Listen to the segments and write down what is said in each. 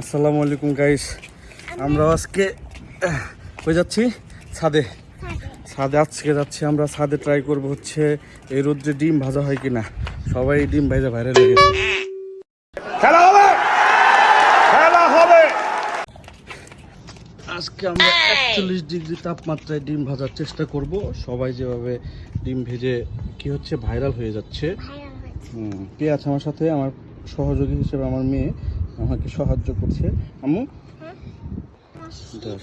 আসসালামু আলাইকুম গাইস আমরা আজকে কই যাচ্ছি? ছাদে। ছাদে আজকে যাচ্ছি আমরা। ছাদে ট্রাই করব হচ্ছে এই রোদ্রে ডিম ভাজা হয় কিনা। সবাই ডিম ভাজা বাইরে লেগে খেলা হবে! খেলা হবে! আজকে আমরা একচল্লিশ ডিগ্রি তাপমাত্রায় ডিম ভাজার চেষ্টা করব। সবাই যেভাবে ডিম ভেজে কি হচ্ছে ভাইরাল হয়ে যাচ্ছে। হুম, কে আছে আমার সাথে? আমার সহযোগী হিসেবে আমার মেয়ে। আমাকে সাহায্য করছে আম্মু দাও।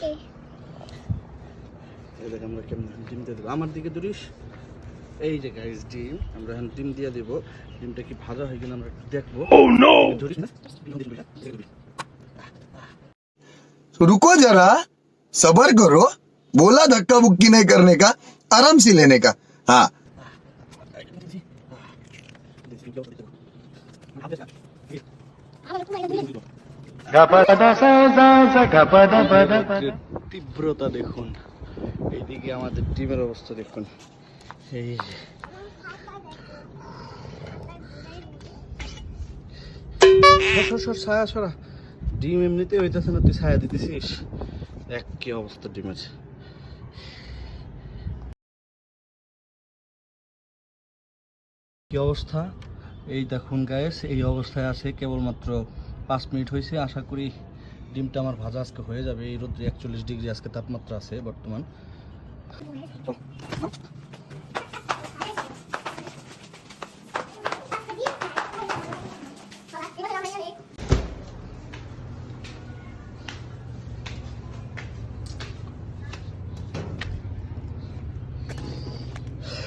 এই দেখ আমরা কেমন ডিম দিয়ে দেবো আমার দিকে ধরিস এই যে গাইস ডিম আমরা এখন ডিম দিয়ে দেবো ডিমটা কি ভাজা হয় কিনা আমরা একটু দেখবো ধরিস না तो रुको जरा सबर करो बोला धक्का बुक्की नहीं करने का आराम से लेने का हाँ তীব্রতা দেখুন। এইদিকে আমাদের ডিমের অবস্থা দেখুন। এই ছায়া, সরা। ডিম এমনিতে হইতেছে না, তুই ছায়া দিতেছিস? এক কি অবস্থা ডিমের। কি অবস্থা? এই দেখুন গায়েস এই অবস্থায় আছে কেবলমাত্র পাঁচ মিনিট হয়েছে। আশা করি ডিমটা আমার ভাজা আজকে হয়ে যাবে। এই রোদ্রে একচল্লিশ ডিগ্রি আজকে তাপমাত্রা আছে বর্তমান।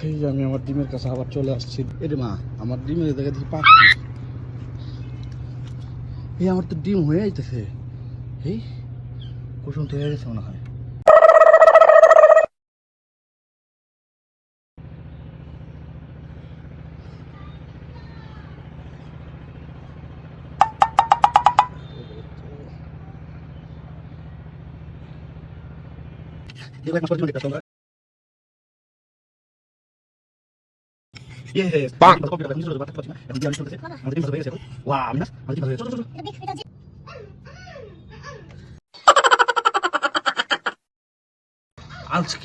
এই যে আমি আমার ডিমের কাছে আবার চলে আসছি। এরে মা, আমার ডিমের জায়গা দেখি পাচ্ছি এই আমার তো ডিম হয়ে যাইতেছে। এই, কুসুম থেকে গেছে মনে হয়। আজকে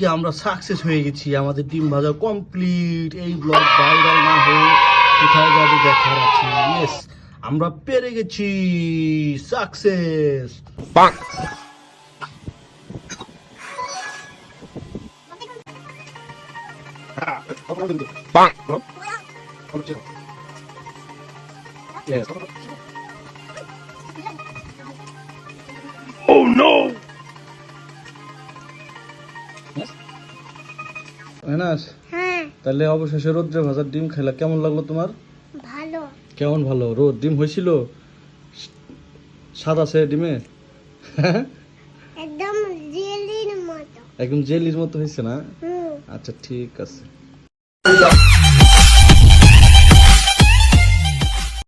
আমরা সাকসেস হয়ে গেছি। আমাদের ডিম ভাজা কমপ্লিট এই ব্লগ ভাইরাল না হয়ে কোথায় যাবে দেখার আছে। ইয়েস আমরা পেরে গেছি। Success Oh no! এনাস হ্যাঁ। তাহলে অবশেষে রোদ্রে ভাজার ডিম খেলা কেমন লাগল তোমার? ভালো। কেমন ভালো? রোদ ডিম হয়েছিল? স্বাদ আছে ডিমে? একদম জেলির মতো। একদম জেলির মতো হয়েছে না? আচ্ছা ঠিক আছে।